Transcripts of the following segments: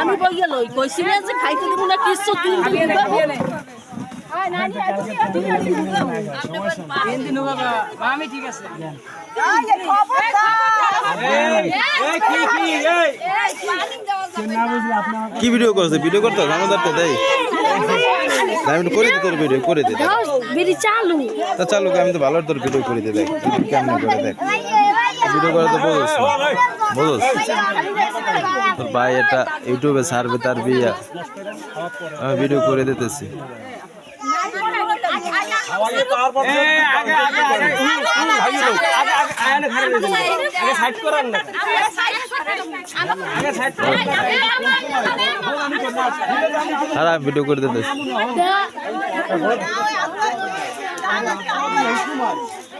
আমি বইয়া লই কইছি না যে খাইতে দেবো না কিছু তুই মামি ঠিক আছে কি ভিডিও করছে? ভিডিও করতে? আমাদের দেয়। আমি করে দিই তোর ভিডিও করে দিই চালু। তা চালু আমি তো ভালো তোর ভিডিও করে দিই দেখ। কেমন করে দেখ। ভিডিও করে তো বোঝস বোঝস তোর ভাই এটা ইউটিউবে ছাড়বে তার বিয়া আমি ভিডিও করে দিতেছি সাইড করেন না আর আমি ভিডিও করে দিতেছি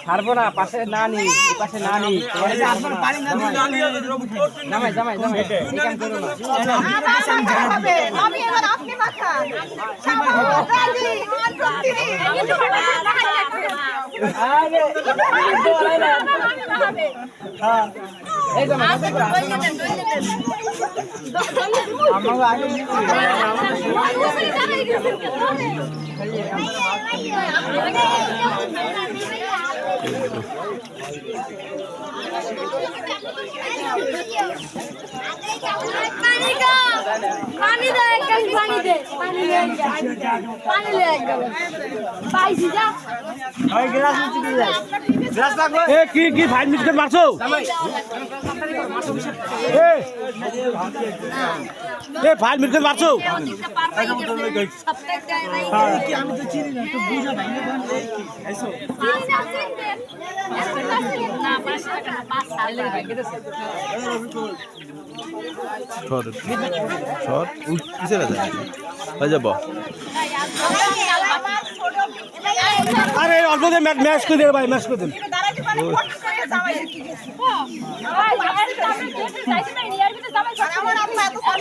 ছাড়বো না পাশে নানি এই পাশে নানি জামাই জামাই জামাই। না। আমি এবার আপনি মাখা এই পানি দে পানি দে গ্লাস এ কি কি ফাইভ মিনিট মারছো? এ এ ফাইভ মিনিট মারছো? আমি তো চিনি না বুঝা ভাই। হয়ে আরে অল্প দিয়ে ম্যাচ করে দেবে ভাই ম্যাচ করে দেন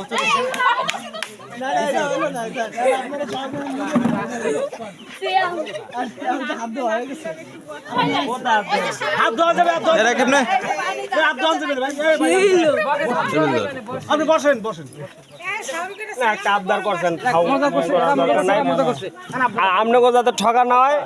হয় আপনি বসেন বসেন আবদার করছেন আপনাকে যাতে ঠকা না হয়